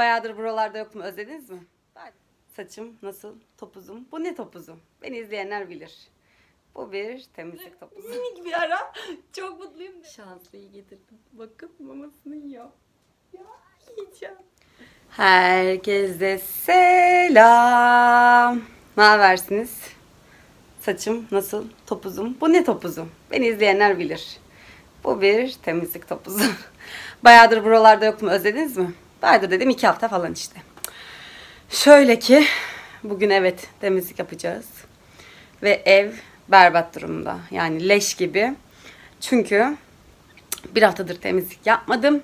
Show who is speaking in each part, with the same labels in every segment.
Speaker 1: Bayağıdır buralarda yoktum. Özlediniz mi? Saçım nasıl? Topuzum. Bu ne topuzu? Beni izleyenler bilir. Bu bir temizlik topuzu.
Speaker 2: Minik bir ara. Çok mutluyum.
Speaker 1: Şanslıyı getirdim. Bakın mamasını yiyor. Ya yiyeceğim. Herkese selam. Ne habersiniz? Saçım nasıl? Topuzum. Bu ne topuzu? Beni izleyenler bilir. Bu bir temizlik topuzu. Bayağıdır buralarda yoktum. Özlediniz mi? Bayağıdır dedim iki hafta falan işte. Şöyle ki bugün evet temizlik yapacağız. Ve ev berbat durumda. Yani leş gibi. Çünkü bir haftadır temizlik yapmadım.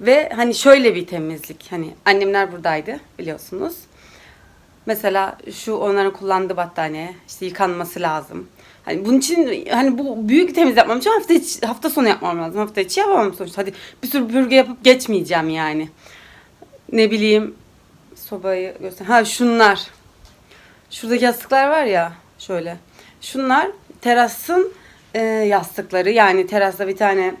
Speaker 1: Ve hani şöyle bir temizlik. Hani annemler buradaydı biliyorsunuz. Mesela şu onların kullandığı battaniye işte yıkanması lazım. Hani bunun için hani bu büyük temiz yapmam için hafta içi, hafta sonu yapmam lazım. Hafta içi yapamam sonuçta. Hadi bir sürü bürge yapıp geçmeyeceğim yani. Ne bileyim sobayı göster. Ha şunlar. Şuradaki yastıklar var ya şöyle. Şunlar terasın e, yastıkları. Yani terasta bir tane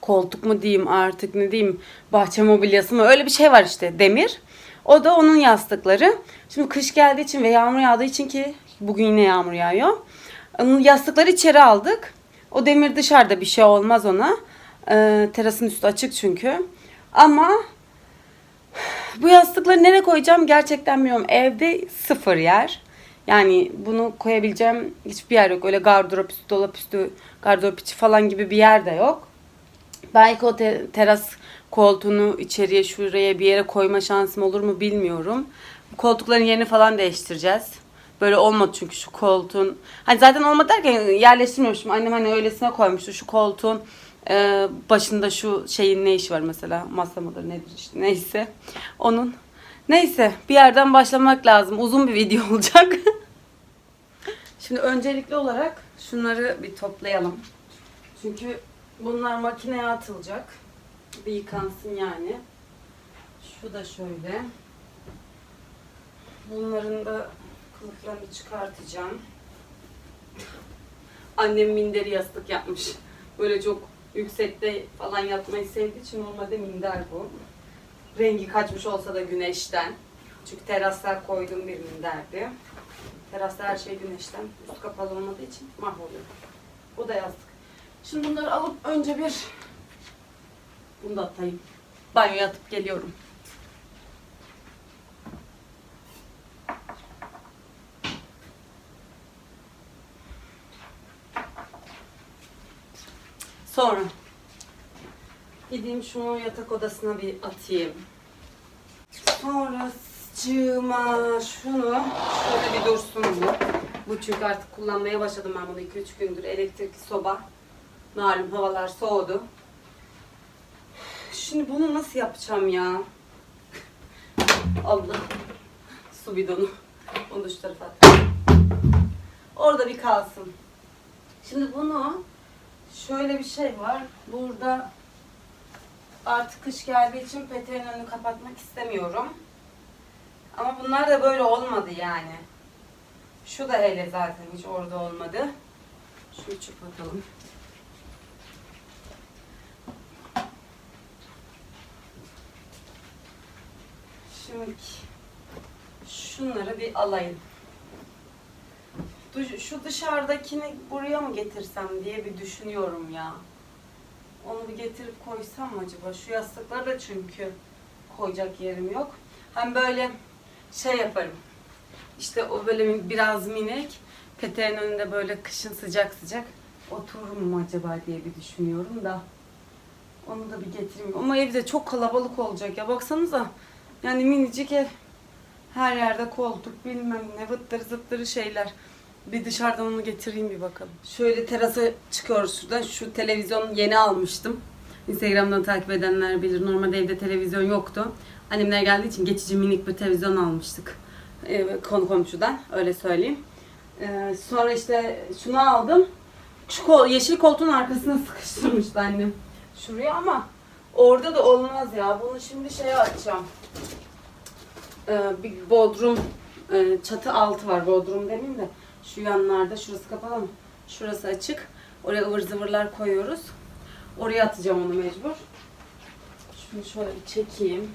Speaker 1: koltuk mu diyeyim artık ne diyeyim bahçe mobilyası mı öyle bir şey var işte demir. O da onun yastıkları. Şimdi kış geldiği için ve yağmur yağdığı için ki bugün yine yağmur yağıyor. Onun yastıkları içeri aldık. O demir dışarıda bir şey olmaz ona. Ee, terasın üstü açık çünkü. Ama bu yastıkları nereye koyacağım gerçekten bilmiyorum. Evde sıfır yer. Yani bunu koyabileceğim hiçbir yer yok. Öyle gardırop üstü, dolap üstü, gardırop içi falan gibi bir yer de yok. Belki o te- teras koltuğunu içeriye şuraya bir yere koyma şansım olur mu bilmiyorum. Koltukların yerini falan değiştireceğiz. Böyle olmadı çünkü şu koltuğun. Hani zaten olmadı derken yerleştirmemişim. Annem hani öylesine koymuştu. Şu koltuğun e, başında şu şeyin ne işi var mesela? Masa mıdır nedir işte neyse. Onun. Neyse bir yerden başlamak lazım. Uzun bir video olacak. Şimdi öncelikli olarak şunları bir toplayalım. Çünkü bunlar makineye atılacak. Bir yıkansın yani. Şu da şöyle. Bunların da kılıflarını çıkartacağım. Annem minderi yastık yapmış. Böyle çok yüksekte falan yatmayı sevdiği için normalde minder bu. Rengi kaçmış olsa da güneşten. Çünkü terasta koyduğum bir minderdi. Terasta her şey güneşten. Üst kapalı olmadığı için mahvoluyor. Bu da yastık. Şimdi bunları alıp önce bir bunu da atayım. Banyoya atıp geliyorum. Sonra gideyim şunu yatak odasına bir atayım. Sonrascığıma şunu şöyle bir dursun bu. Bu çünkü artık kullanmaya başladım ben bunu 2-3 gündür. Elektrikli soba. Malum havalar soğudu. Şimdi bunu nasıl yapacağım ya? Allah. Su bidonu. Onu da şu tarafa at. Orada bir kalsın. Şimdi bunu şöyle bir şey var. Burada artık kış geldiği için peteğin önünü kapatmak istemiyorum. Ama bunlar da böyle olmadı yani. Şu da hele zaten hiç orada olmadı. Şunu çöp. Şimdi şunları bir alayım. Şu dışarıdakini buraya mı getirsem diye bir düşünüyorum ya. Onu bir getirip koysam mı acaba? Şu yastıkları da çünkü koyacak yerim yok. Hem böyle şey yaparım. İşte o böyle biraz minik. Peteğin önünde böyle kışın sıcak sıcak otururum mu acaba diye bir düşünüyorum da. Onu da bir getireyim. Ama evde çok kalabalık olacak ya. Baksanıza. Yani minicik ev. Her yerde koltuk bilmem ne vıttırı zıttırı şeyler. Bir dışarıdan onu getireyim bir bakalım. Şöyle terasa çıkıyoruz şuradan. Şu televizyonu yeni almıştım. Instagram'dan takip edenler bilir. Normalde evde televizyon yoktu. Annemler geldiği için geçici minik bir televizyon almıştık. Ee, konu komşudan öyle söyleyeyim. Ee, sonra işte şunu aldım. Şu kol, yeşil koltuğun arkasına sıkıştırmıştı annem. Şuraya ama orada da olmaz ya. Bunu şimdi şeye açacağım. Ee, bir bodrum e, çatı altı var. Bodrum demeyeyim de şu yanlarda şurası kapalı mı? Şurası açık. Oraya ıvır zıvırlar koyuyoruz. Oraya atacağım onu mecbur. Şunu şöyle bir çekeyim.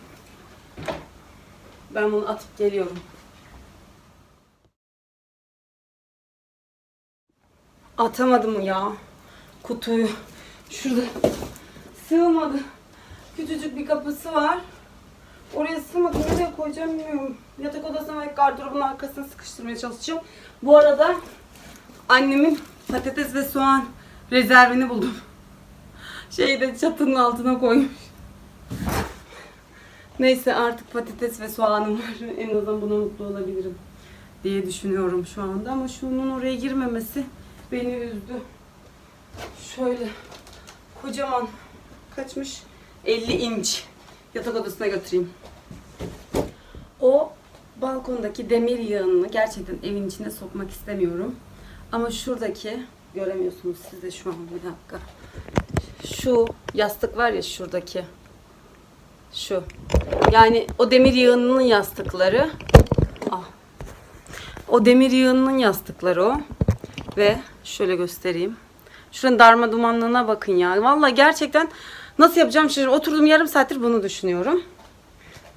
Speaker 1: Ben bunu atıp geliyorum. Atamadım ya kutuyu. Şurada sığmadı. Küçücük bir kapısı var. Oraya sığmadı. Nereye koyacağım bilmiyorum. Yatak odasına ve gardırobun arkasına sıkıştırmaya çalışacağım. Bu arada annemin patates ve soğan rezervini buldum. Şeyde çatının altına koymuş. Neyse artık patates ve soğanım var. En azından buna mutlu olabilirim diye düşünüyorum şu anda. Ama şunun oraya girmemesi beni üzdü. Şöyle kocaman kaçmış 50 inç yatak odasına götüreyim. O balkondaki demir yığınını gerçekten evin içine sokmak istemiyorum. Ama şuradaki göremiyorsunuz siz de şu an bir dakika. Şu yastık var ya şuradaki. Şu. Yani o demir yığınının yastıkları. Ah. O demir yığınının yastıkları o. Ve şöyle göstereyim. Şuranın darma dumanlığına bakın ya. Vallahi gerçekten nasıl yapacağım şimdi oturdum yarım saattir bunu düşünüyorum.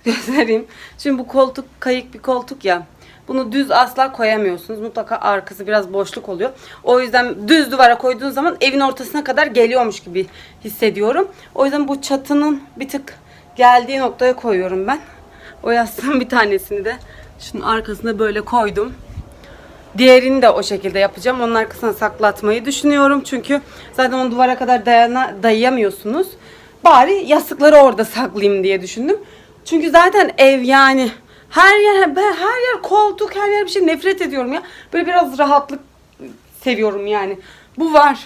Speaker 1: Göstereyim. Şimdi bu koltuk kayık bir koltuk ya. Bunu düz asla koyamıyorsunuz. Mutlaka arkası biraz boşluk oluyor. O yüzden düz duvara koyduğun zaman evin ortasına kadar geliyormuş gibi hissediyorum. O yüzden bu çatının bir tık geldiği noktaya koyuyorum ben. O yastığın bir tanesini de şunun arkasına böyle koydum. Diğerini de o şekilde yapacağım. Onun arkasına saklatmayı düşünüyorum. Çünkü zaten onu duvara kadar dayana, dayayamıyorsunuz. Bari yastıkları orada saklayayım diye düşündüm. Çünkü zaten ev yani her yer ben her yer koltuk, her yer bir şey nefret ediyorum ya. Böyle biraz rahatlık seviyorum yani. Bu var.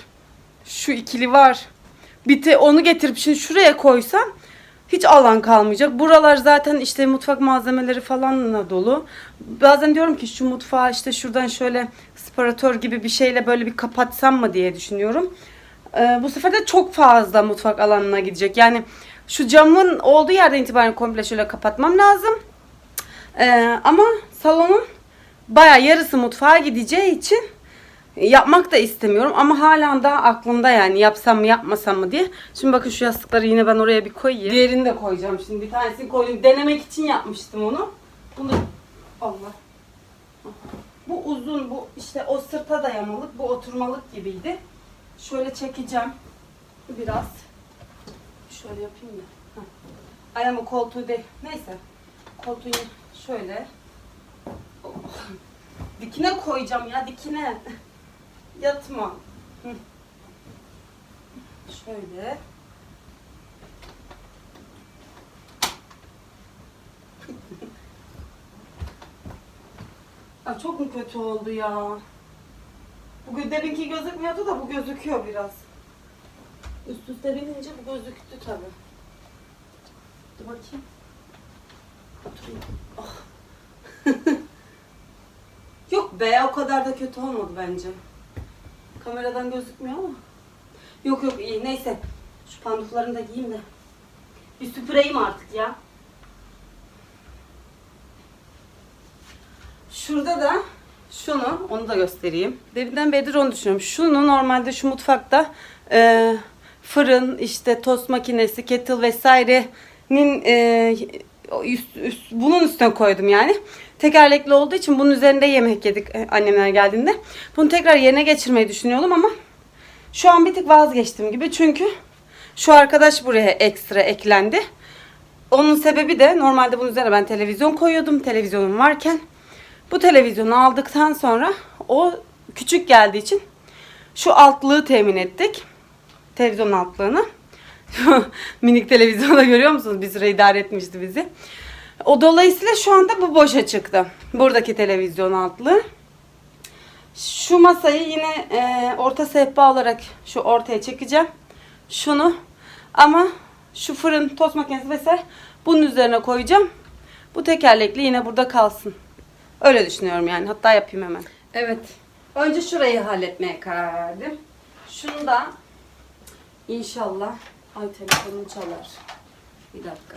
Speaker 1: Şu ikili var. Bir de onu getirip şimdi şuraya koysam hiç alan kalmayacak. Buralar zaten işte mutfak malzemeleri falanla dolu. Bazen diyorum ki şu mutfağı işte şuradan şöyle sparatör gibi bir şeyle böyle bir kapatsam mı diye düşünüyorum. Ee, bu sefer de çok fazla mutfak alanına gidecek. Yani şu camın olduğu yerden itibaren komple şöyle kapatmam lazım. Ee, ama salonun baya yarısı mutfağa gideceği için yapmak da istemiyorum ama hala da aklımda yani yapsam mı yapmasam mı diye. Şimdi bakın şu yastıkları yine ben oraya bir koyayım. Diğerini de koyacağım şimdi. Bir tanesini koydum. Denemek için yapmıştım onu. Bunu Allah. Bu uzun, bu işte o sırta dayanmalık, bu oturmalık gibiydi. Şöyle çekeceğim biraz. Şöyle yapayım da. Heh. Ay ama koltuğu değil. Neyse. Koltuğu şöyle. Oh. Dikine koyacağım ya dikine. Yatma. Şöyle. Ay çok mu kötü oldu ya? Bu gö- deminki gözükmüyordu da bu gözüküyor biraz. Üst üste binince bu gözüktü tabi. Dur bakayım. Oturayım. Ah. Yok be o kadar da kötü olmadı bence. Kameradan gözükmüyor ama. Yok yok iyi neyse. Şu panduflarını da giyeyim de. Bir süpüreyim artık ya. Şurada da şunu, onu da göstereyim. Deminden beridir onu düşünüyorum. Şunu normalde şu mutfakta e, fırın, işte tost makinesi, kettle vesairenin e, üst, üst, bunun üstüne koydum yani. Tekerlekli olduğu için bunun üzerinde yemek yedik e, annemler geldiğinde. Bunu tekrar yerine geçirmeyi düşünüyordum ama şu an bir tık vazgeçtim gibi. Çünkü şu arkadaş buraya ekstra eklendi. Onun sebebi de normalde bunun üzerine ben televizyon koyuyordum. Televizyonum varken. Bu televizyonu aldıktan sonra o küçük geldiği için şu altlığı temin ettik. Televizyon altlığını. Minik televizyonda görüyor musunuz? Bir süre idare etmişti bizi. O dolayısıyla şu anda bu boşa çıktı. Buradaki televizyon altlığı. Şu masayı yine e, orta sehpa olarak şu ortaya çekeceğim. Şunu ama şu fırın, tost makinesi vesaire bunun üzerine koyacağım. Bu tekerlekli yine burada kalsın. Öyle düşünüyorum yani. Hatta yapayım hemen. Evet. Önce şurayı halletmeye karar verdim. Şunu da inşallah ay telefonum çalar. Bir dakika.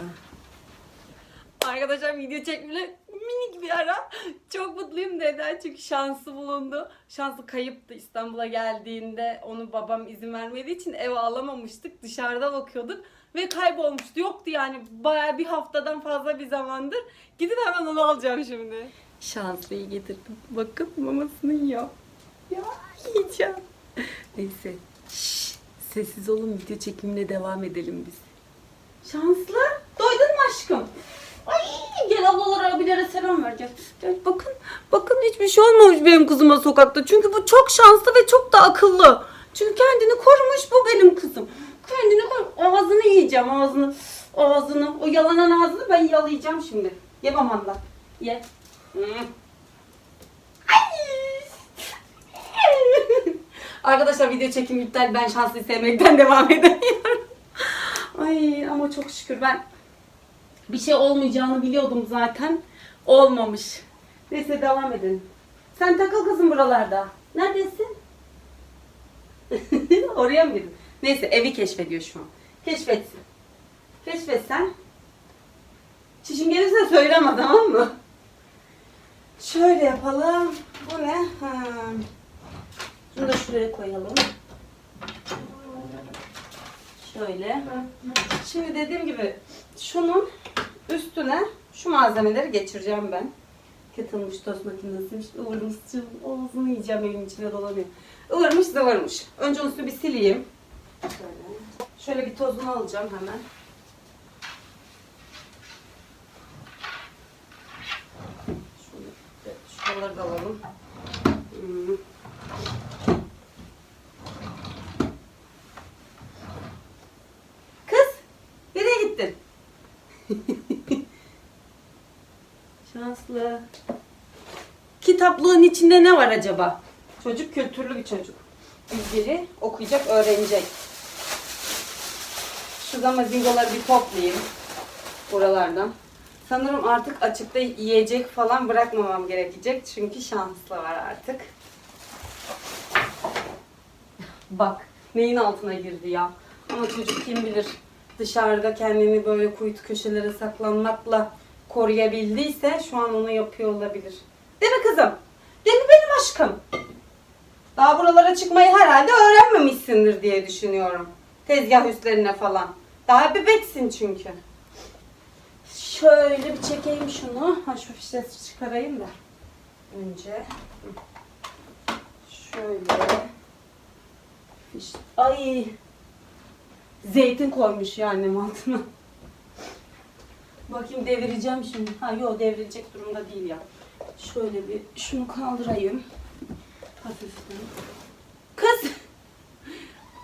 Speaker 2: Arkadaşlar video çekmeli minik bir ara. Çok mutluyum neden? Çünkü şansı bulundu.
Speaker 1: Şanslı kayıptı İstanbul'a geldiğinde onu babam izin vermediği için eve alamamıştık. Dışarıda bakıyorduk.
Speaker 2: ve kaybolmuştu. Yoktu yani baya bir haftadan fazla bir zamandır. Gidip hemen onu alacağım şimdi. Şanslıyı getirdim. Bakın mamasını yiyor. Ya yiyeceğim. Neyse. Şşş, sessiz olun video çekimine devam edelim biz. Şanslı. Doydun mu aşkım? Ay gel ablalara abilere selam ver gel. Bakın bakın hiçbir şey olmamış benim kızıma sokakta. Çünkü bu çok şanslı ve çok da akıllı. Çünkü kendini korumuş bu benim kızım. Kendini koru. Ağzını yiyeceğim ağzını. Ağzını. O yalanan ağzını ben yalayacağım şimdi. Ye mamanla. Ye. Hmm. Ay. Arkadaşlar video çekim iptal. Ben şanslıyı sevmekten devam ediyorum. Ay ama çok şükür ben bir şey olmayacağını biliyordum zaten. Olmamış. Neyse devam edin. Sen takıl kızım buralarda. Neredesin? Oraya mı gidin? Neyse evi keşfediyor şu an. Keşfetsin. Keşfetsen. Çişin gelirse söyleme tamam mı? Şöyle yapalım. Bu ne? Ha. Şunu da şuraya koyalım. Şöyle. Şimdi dediğim gibi şunun üstüne şu malzemeleri geçireceğim ben. Kettle'mış, tost makinesiymiş, ıvırmış, ağzını yiyeceğim evin içine dolanıyor. Ivırmış zıvırmış. Önce onu bir sileyim. Şöyle. Şöyle bir tozunu alacağım hemen. Şöyle, şuraları da alalım. Hmm. Kız, nereye gittin? Şanslı. Kitaplığın içinde ne var acaba? Çocuk kültürlü bir çocuk. Bilgili, okuyacak, öğrenecek. Şu zamazingoları bir toplayayım. Buralardan. Sanırım artık açıkta yiyecek falan bırakmamam gerekecek. Çünkü şanslı var artık. Bak neyin altına girdi ya. Ama çocuk kim bilir dışarıda kendini böyle kuytu köşelere saklanmakla koruyabildiyse şu an onu yapıyor olabilir. Değil mi kızım? Değil mi benim aşkım? Daha buralara çıkmayı herhalde öğrenmemişsindir diye düşünüyorum. Tezgah üstlerine falan. Daha bebeksin çünkü. Şöyle bir çekeyim şunu. Ha şu fişesi çıkarayım da. Önce. Şöyle. Fiş. Ay. Zeytin koymuş ya annem altına. Bakayım devireceğim şimdi. Ha yok devrilecek durumda değil ya. Şöyle bir şunu kaldırayım. Hafiften. Kız!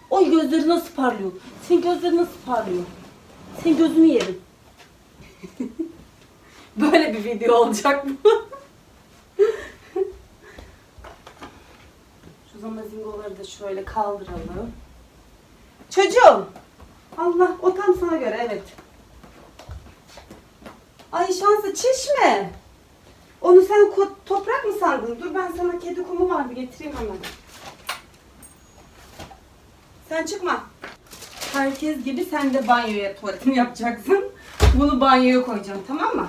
Speaker 2: O gözleri nasıl parlıyor? Senin gözleri nasıl parlıyor? Senin gözünü yerim. Böyle bir video olacak mı? Şu zamazingoları da şöyle kaldıralım. Çocuğum! Allah o tam sana göre evet. Ay şansı çişme. Onu sen toprak mı sandın? Dur ben sana kedi kumu var bir getireyim hemen. Sen çıkma. Herkes gibi sen de banyoya tuvaletini yapacaksın. Bunu banyoya koyacaksın tamam mı?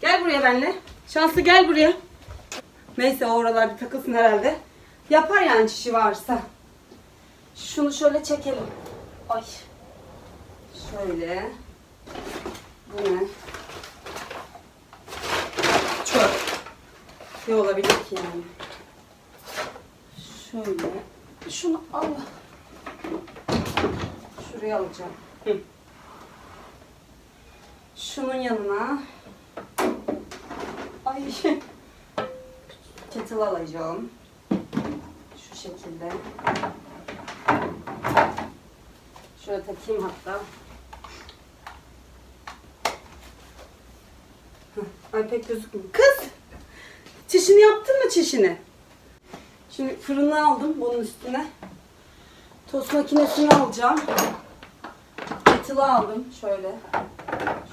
Speaker 2: Gel buraya benimle. Şanslı gel buraya. Neyse o oralarda takılsın herhalde. Yapar yani çişi varsa. Şunu şöyle çekelim. Ay. Şöyle. Bu ne? Çöp. Ne olabilir ki yani? Şöyle. Şunu Allah. Şuraya alacağım. Hı. Şunun yanına. Ay. Kettle alacağım. Şu şekilde. Şöyle takayım hatta. Heh, Ay pek gözükmüyor. Kız! Çişini yaptın mı çişini? Şimdi fırını aldım bunun üstüne. Tost makinesini alacağım. Kettle'ı aldım şöyle.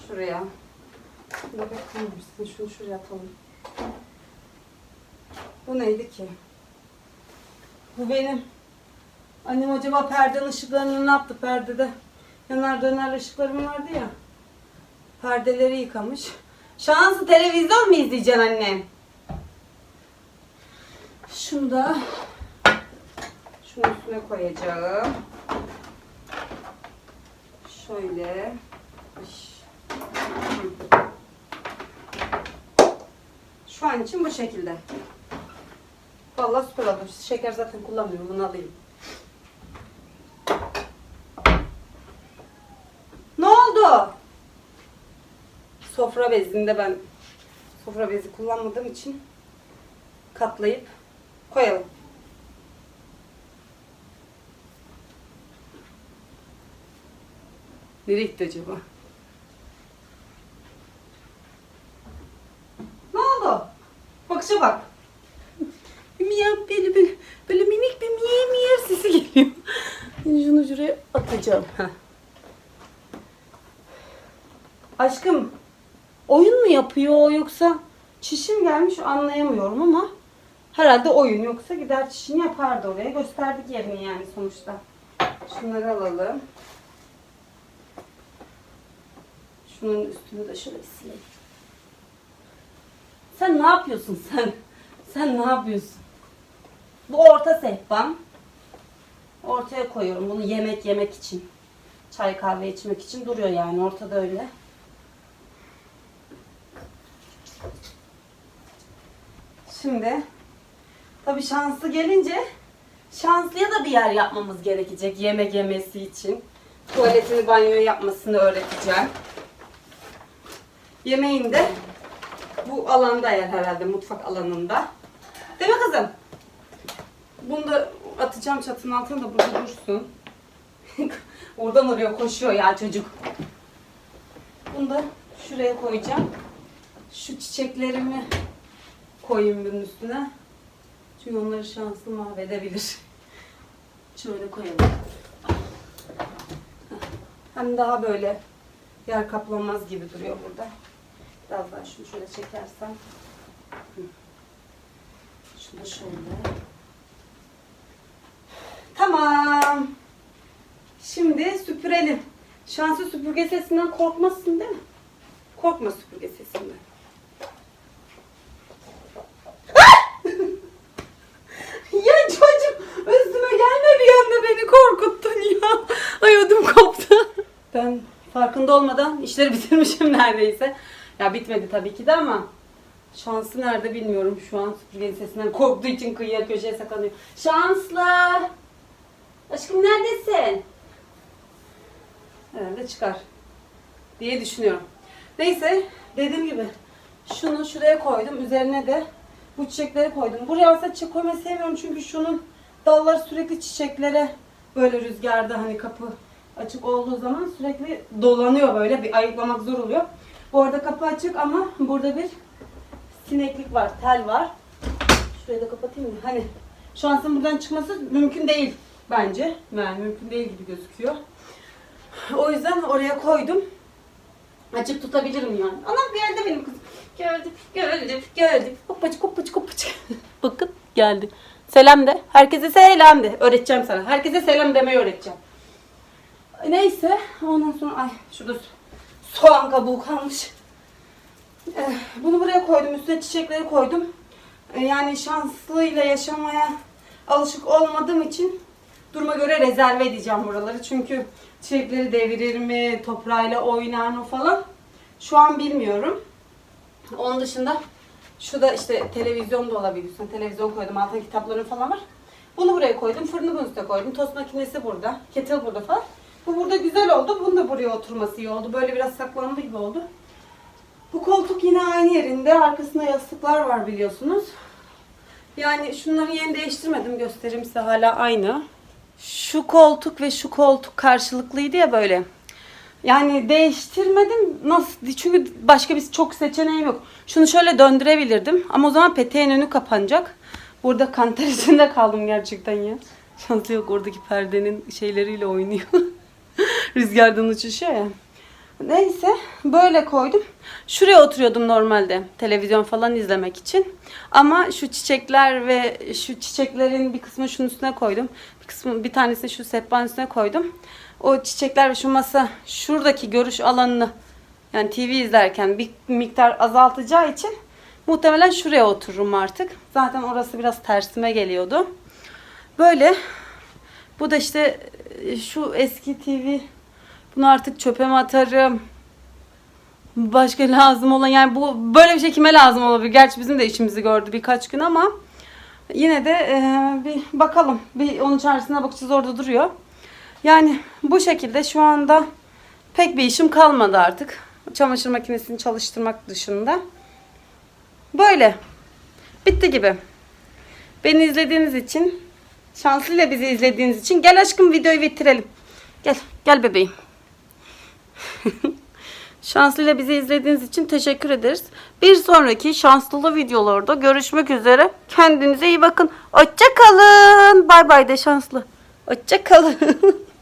Speaker 2: Şuraya. Burada kalmışsın. Şunu şuraya atalım. Bu neydi ki? Bu benim. Annem acaba perdenin ışıklarını ne yaptı perdede? Yanar döner ışıklarım vardı ya. Perdeleri yıkamış. Şansı televizyon mu izleyeceksin annem? Şunu da şunun üstüne koyacağım.
Speaker 1: Şöyle. Şu an için bu şekilde. Vallahi süper oldu. Şeker zaten kullanmıyorum. Bunu alayım. Ne oldu? Sofra bezinde ben sofra bezi kullanmadığım için katlayıp koyalım. Nereye gitti acaba? Ne oldu? Bakışa bak. Miyav böyle böyle, böyle minik bir miyav miyav sesi geliyor. Şunu şuraya atacağım. Aşkım oyun mu yapıyor yoksa çişim gelmiş anlayamıyorum ama herhalde oyun yoksa gider çişini yapardı oraya. Gösterdik yerini yani sonuçta. Şunları alalım. Şunun üstünü de şöyle sileyim. Sen ne yapıyorsun sen? Sen ne yapıyorsun? Bu orta sehpam. Ortaya koyuyorum bunu yemek yemek için. Çay kahve içmek için duruyor yani ortada öyle. Şimdi tabii şanslı gelince şanslıya da bir yer yapmamız gerekecek yemek yemesi için. Tuvaletini banyoyu yapmasını öğreteceğim. Yemeğini de bu alanda yer herhalde mutfak alanında. Değil mi kızım? Bunu da atacağım çatının altına da burada dursun. Oradan oraya koşuyor ya çocuk. Bunu da şuraya koyacağım. Şu çiçeklerimi koyayım bunun üstüne. Çünkü onları şanslı mahvedebilir. Şöyle koyalım. Hem daha böyle yer kaplamaz gibi duruyor burada. Biraz daha şunu şöyle çekersem. Şunu şöyle. Tamam. Şimdi süpürelim. Şanslı süpürge sesinden korkmasın değil mi? Korkma süpürge sesinden. ya çocuk üstüme gelme bir anda beni korkuttun ya. Ay ödüm koptu. Ben farkında olmadan işleri bitirmişim neredeyse. Ya bitmedi tabii ki de ama şansı nerede bilmiyorum şu an süpürgenin sesinden korktuğu için kıyıya köşeye saklanıyor. Şanslı! Aşkım neredesin? Herhalde çıkar diye düşünüyorum. Neyse dediğim gibi şunu şuraya koydum. Üzerine de bu çiçekleri koydum. Buraya aslında çiçek koymayı sevmiyorum çünkü şunun dalları sürekli çiçeklere böyle rüzgarda hani kapı açık olduğu zaman sürekli dolanıyor böyle bir ayıklamak zor oluyor. Bu arada kapı açık ama burada bir sineklik var, tel var. Şurayı da kapatayım mı? Hani şansın buradan çıkması mümkün değil bence. Yani mümkün değil gibi gözüküyor. O yüzden oraya koydum. Açık tutabilirim yani. Anam geldi benim kızım. Geldi, geldi, geldi. Hoppacık, hoppacık, hoppacık. Bakın geldi. Selam de. Herkese selam de. Öğreteceğim sana. Herkese selam demeyi öğreteceğim. Neyse. Ondan sonra ay şurada soğan kabuğu kalmış. Eh, Bunu buraya koydum. Üstüne çiçekleri koydum. Eh, Yani şanslıyla yaşamaya alışık olmadığım için duruma göre rezerve edeceğim buraları. Çünkü çiçekleri devirir mi, toprağıyla oynar mı falan. Şu an bilmiyorum. Onun dışında şu da işte televizyon da olabilir. Üstüne televizyon koydum. Altına kitaplarım falan var. Bunu buraya koydum. Fırını bunun üstüne koydum. Tost makinesi burada. Kettle burada falan. Bu burada güzel oldu. Bunun da buraya oturması iyi oldu. Böyle biraz saklandı gibi oldu. Bu koltuk yine aynı yerinde. Arkasında yastıklar var biliyorsunuz. Yani şunları yeni değiştirmedim. Göstereyim size hala aynı. Şu koltuk ve şu koltuk karşılıklıydı ya böyle. Yani değiştirmedim. Nasıl? Çünkü başka bir çok seçeneğim yok. Şunu şöyle döndürebilirdim. Ama o zaman peteğin önü kapanacak. Burada kantar içinde kaldım gerçekten ya. Şansı yok oradaki perdenin şeyleriyle oynuyor. Rüzgardan uçuşuyor ya. Neyse böyle koydum. Şuraya oturuyordum normalde televizyon falan izlemek için. Ama şu çiçekler ve şu çiçeklerin bir kısmını şunun üstüne koydum. Bir kısmı bir tanesini şu sehpanın üstüne koydum. O çiçekler ve şu masa şuradaki görüş alanını yani TV izlerken bir miktar azaltacağı için muhtemelen şuraya otururum artık. Zaten orası biraz tersime geliyordu. Böyle bu da işte e, şu eski TV Bunu artık çöpe mi atarım? Başka lazım olan yani bu böyle bir şey kime lazım olabilir? Gerçi bizim de işimizi gördü birkaç gün ama yine de e, bir bakalım. Bir onun çaresine bakacağız orada duruyor. Yani bu şekilde şu anda pek bir işim kalmadı artık. Çamaşır makinesini çalıştırmak dışında. Böyle. Bitti gibi. Beni izlediğiniz için, şansıyla bizi izlediğiniz için gel aşkım videoyu bitirelim. Gel, gel bebeğim. Şanslıyla bizi izlediğiniz için teşekkür ederiz. Bir sonraki şanslı videolarda görüşmek üzere. Kendinize iyi bakın. Hoşça kalın. Bay bay de şanslı. Hoşça kalın.